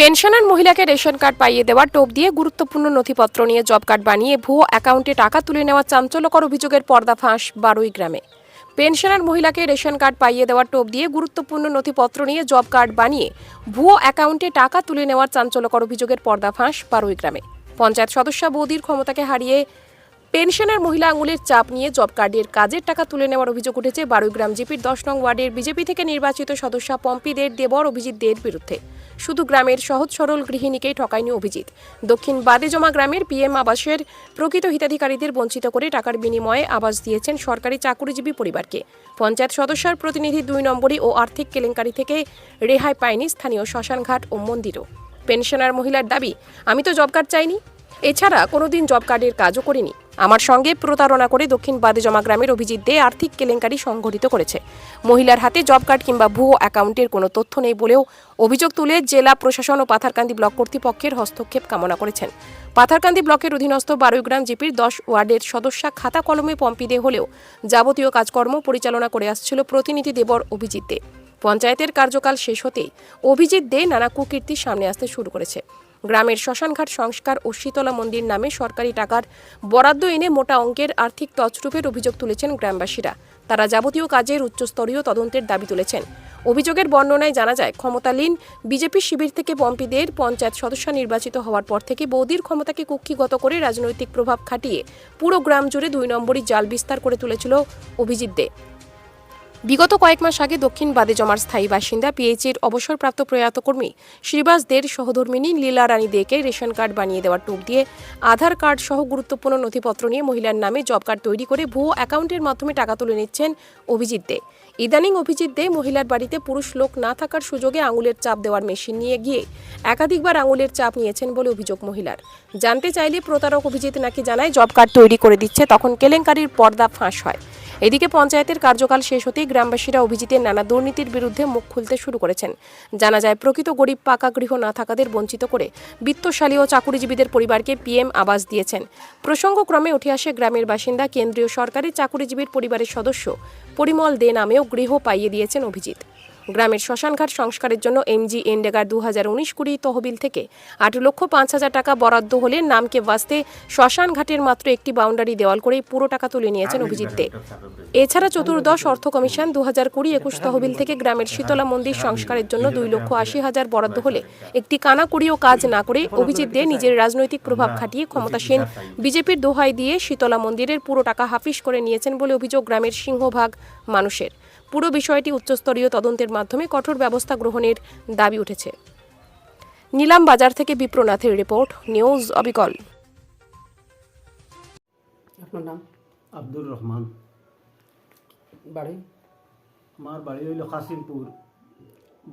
Pensioner মহিলাকে ration card পাইয়ে দেওয়া, টোপ দিয়ে গুরুত্বপূর্ণ নথিপত্র নিয়ে জব কার্ড বানিয়ে ভুয়ো অ্যাকাউন্টে টাকা তুলে নেওয়া চাঞ্চল্যকর অভিযোগের পর্দাফাঁস বারুই গ্রামে। পেনশনার মহিলাকে রেশন কার্ড পাইয়ে দেওয়ার টোপ দিয়ে গুরুত্বপূর্ণ নথিপত্র নিয়ে জব কার্ড বানিয়ে ভুয়ো অ্যাকাউন্টে টাকা তুলে নেওয়ার চাঞ্চল্যকর অভিযোগের পর্দাফাঁস বারুই গ্রামে। পঞ্চায়েত সদস্য বৌদির ক্ষমতাকে হারিয়ে পেনশনের মহিলা আঙুলের চাপ নিয়ে জব কার্ডের কাজের টাকা তুলে নেওয়ার অভিযোগ উঠেছে বারুইগ্রাম জিপির দশ নং ওয়ার্ডের বিজেপি থেকে নির্বাচিত সদস্য পম্পি দের দেবর অভিজিৎ দের বিরুদ্ধে। শুধু গ্রামের সহজ সরল গৃহিণীকেই ঠকায়নি অভিজিৎ। দক্ষিণ বাদেজমা গ্রামের পিএম আবাসের প্রকৃত হিতাধিকারীদের বঞ্চিত করে টাকার বিনিময়ে আবাস দিয়েছেন সরকারি চাকুরিজীবী পরিবারকে। পঞ্চায়েত সদস্যর প্রতিনিধি দুই নম্বরই ও আর্থিক কেলেঙ্কারি থেকে রেহাই পায়নি স্থানীয় শ্মশানঘাট ও মন্দিরও। পেনশনার মহিলার দাবি, আমি তো জব কার্ড চাইনি। এছাড়া কোনোদিন জব কার্ডের কাজও করিনি। আমার সঙ্গে প্রতারণা করে দক্ষিণ বাদেজমা গ্রামের অভিজিৎ দে আর্থিক কেলেঙ্কারি সংঘটিত করেছে। মহিলার হাতে জব কার্ড কিংবা ভুয়ো অ্যাকাউন্টের কোনো তথ্য নেই বলেও অভিযোগ তুলে জেলা প্রশাসন ও পাথারকান্দি ব্লক কর্তৃপক্ষের হস্তক্ষেপ কামনা করেছেন। পাথারকান্দি ব্লকের অধীনস্থ বারুইগ্রাম জিপির দশ ওয়ার্ডের সদস্যা খাতা কলমে পম্পি দে হলেও যাবতীয় কাজকর্ম পরিচালনা করে আসছিল প্রতিনিধি দেবর অভিজিৎ দে। পঞ্চায়েতের কার্যকাল শেষ হতেই অভিজিৎ দে নানা কুকীর্তি সামনে আসতে শুরু করেছে। গ্রামের শ্মশানঘাট সংস্কার ও শীতলা মন্দির নামে সরকারি টাকার বরাদ্দ এনে মোটা অঙ্কের আর্থিক তছরূপের অভিযোগ তুলেছেন গ্রামবাসীরা। তারা যাবতীয় কাজের উচ্চস্তরীয় তদন্তের দাবি তুলেছেন। অভিযোগের বর্ণনায় জানা যায়, ক্ষমতালীন বিজেপি শিবির থেকে পম্পিদের পঞ্চায়েত সদস্য নির্বাচিত হওয়ার পর থেকে বৌদির ক্ষমতাকে কুক্ষিগত করে রাজনৈতিক প্রভাব খাটিয়ে পুরো গ্রাম জুড়ে দুই নম্বরই জাল বিস্তার করে তুলেছিল অভিজিৎ দে। বিগত কয়েক মাস আগে দক্ষিণ বাদে জমার স্থায়ী বাসিন্দা পিএইচের অবসরপ্রাপ্ত প্রয়াত কর্মী শ্রীবাস দের সহধর্মিনী লীলা রানী দেকে রেশন কার্ড বানিয়ে দেওয়ার টোপ দিয়ে আধার কার্ড সহ গুরুত্বপূর্ণ নথিপত্র নিয়ে মহিলার নামে জব কার্ড তৈরি করে ভুয়ো অ্যাকাউন্টের মাধ্যমে টাকা তুলে নিচ্ছেন অভিজিৎ দে। ইদানিং অভিজিৎ দে মহিলার বাড়িতে পুরুষ লোক না থাকার সুযোগে আঙুলের চাপ দেওয়ার মেশিন নিয়ে গিয়ে একাধিকবার আঙুলের চাপ নিয়েছেন বলে অভিযোগ মহিলার। জানতে চাইলে প্রতারক অভিজিৎ নাকি জানায়, জব কার্ড তৈরি করে দিচ্ছে, তখন কেলেঙ্কারির পর্দা ফাঁস হয়। এদিকে পঞ্চায়েতের কার্যকাল শেষ হতেই গ্রামবাসীরা অভিজিতের নানা দুর্নীতির বিরুদ্ধে মুখ খুলতে শুরু করেছেন। জানা যায়, প্রকৃত গরিব পাকা গৃহ না থাকাদের বঞ্চিত করে বিত্তশালী ও চাকুরিজীবীদের পরিবারকে পিএম আবাস দিয়েছেন। প্রসঙ্গক্রমে উঠে আসে গ্রামের বাসিন্দা, কেন্দ্রীয় সরকারি চাকুরিজীবীর পরিবারের সদস্য পরিমল দে নামেও গৃহ পাইয়ে দিয়েছেন অভিজিৎ। গ্রামের শ্মশানঘাট সংস্কারের জন্য এমজি এন্ডেগার দু হাজার উনিশ কুড়ি তহবিল থেকে আট লক্ষ পাঁচ হাজার টাকা বরাদ্দ হলে নামকে বাঁচতে শ্মশানঘাটের মাত্র একটি বাউন্ডারি দেওয়াল করেই পুরো টাকা তুলে নিয়েছেন অভিজিৎ দে। এছাড়া চতুর্দশ অর্থ কমিশন দু হাজার কুড়ি একুশ তহবিল থেকে গ্রামের শীতলা মন্দির সংস্কারের জন্য দুই লক্ষ আশি হাজার বরাদ্দ হলে একটি কানাকুড়িও কাজ না করে অভিজিৎ দে নিজের রাজনৈতিক প্রভাব খাটিয়ে ক্ষমতাসীন বিজেপির দোহাই দিয়ে শীতলা মন্দিরের পুরো টাকা হাফিস করে নিয়েছেন বলে অভিযোগ গ্রামের সিংহভাগ মানুষের। পুরো বিষয়টি উচ্চস্তরীয় তদন্তের মাধ্যমে কঠোর ব্যবস্থা গ্রহণের দাবি উঠেছে। নিলাম বাজার থেকে বিপ্রনাথের রিপোর্ট নিউজ অবিকল। আপনার নাম? আব্দুর রহমান। বাড়ি? আমার বাড়ি হইল কাসিমপুর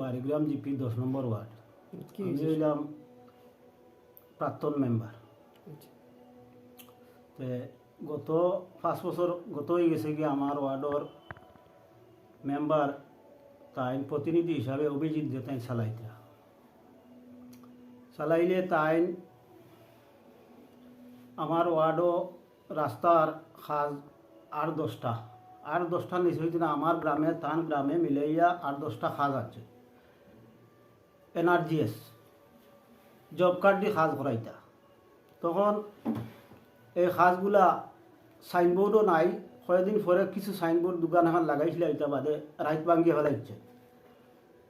বাড়িগ্রাম জিপি দশ নম্বর ওয়ার্ড। কি হইলাম প্রাক্তন মেম্বার। আচ্ছা। গত পাঁচ বছর গত হয়ে গেছে কি আমার ওয়ার্ডর মেম্বার তাই প্রতিনিধি হিসাবে অভিজিৎ যে তাই চালাইতা চালাইলে তাই আমার ওয়ার্ডও রাস্তার খাজ আর দশটা। আর দশটা হইতে না আমার গ্রামে তান গ্রামে মিলাইয়া আর দশটা খাজ আছে। এনআরজিএস, জব কার্ড দিয়ে খাজ করাইতা। তখন এই খাজগুলা সাইনবোর্ডও নাই কয়েকদিন পরে কিছু সাইনবোর্ড দোকান এখন লাগাইছিল এটা বাদে রাইত ভাঙ্গিয়ে ফেলাইছে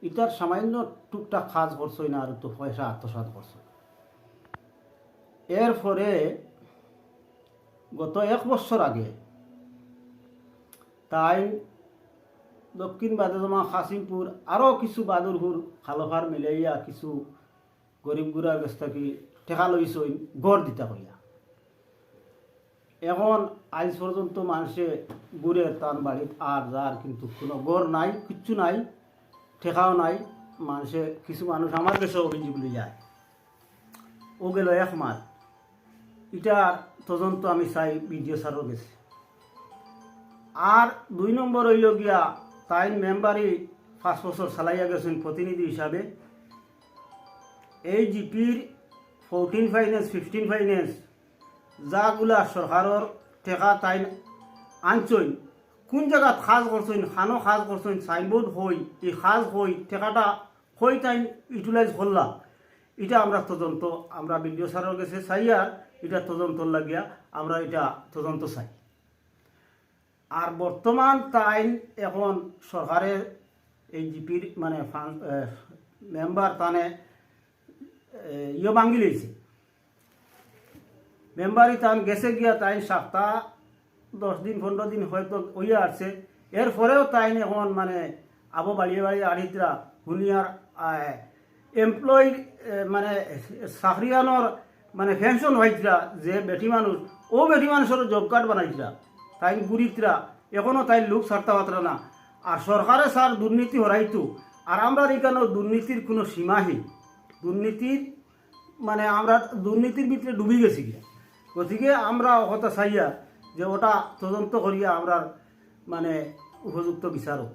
ইটার সামান্য টুকটাক খাজ করছই না আর তো পয়সা আত্মসাত করছে। এর পরে গত এক বছর আগে তাই দক্ষিণ বাদজমা কাসিমপুর আরও কিছু বাদুরহুর খালফার মিলাইয়া কিছু গরিব গুড়ার কাছ থেকে টেকা লইছই গড় দিতা হইয়া এখন আজ পর্যন্ত মানুষে গুড়ের তান বাড়িত আর যার কিন্তু কোনো গড় নাই, কিচ্ছু নাই, ঠেকাও নাই, মানুষে কিছু মানুষ আমার কাছে অভিযোগ লিয়ে যায়। ও গেল এক মাস। এটা তদন্ত আমি চাই, বিডিও স্যারও গেছে। আর দুই নম্বর হইল গিয়া তাই মেম্বারই পাঁচ বছর চালাইয়া গেছেন প্রতিনিধি হিসাবে। এই জিপির ফোরটিন ফাইন্যান্স ফিফটিন ফাইন্যান্স যাগুলা সরকারের টেকা তাই আনছই কোন জায়গাত সাজ করছেন খানো সাজ করছেন সাইনবোর্ড হই এই সাজ হই টেকাটা হই তাই ইউটিলাইজ করলা এটা আমরা তদন্ত, আমরা বিডিও স্যারের কাছে চাই আর এটা তদন্ত লাগিয়া আমরা এটা তদন্ত চাই। আর বর্তমান টাইম এখন সরকারের এই জিপির মানে মেম্বার তানে ইয়ে ভাঙ্গি লইছে মেম্বারই তান গেছে গিয়া তাই সপ্তাহ দশ দিন, পনেরো দিন হয়তো ওইয়া আসছে। এরপরেও তাই এখন মানে আবো বাড়িয়ে বাড়িয়ে আড়িতরা হুনিয়ার এমপ্লয় মানে চাকরিয়ানোর মানে পেনশন হয়েছিলা যে বেটি মানুষ, ও বেটি মানুষের জব কার্ড বানাইছিলা তাই গুরিতরা এখনও তাই লোক ছাড়তে পাত্র না। আর সরকারে স্যার দুর্নীতি হরাইতো। আর আমরা এখানে দুর্নীতির কোনো সীমাহীন। দুর্নীতির মানে আমরা দুর্নীতির ভিতরে ডুবি গেছি গিয়া। গতিকে আমরা কথা চাইয়া যে ওটা তদন্ত করিয়া আমরা মানে উপযুক্ত বিচারক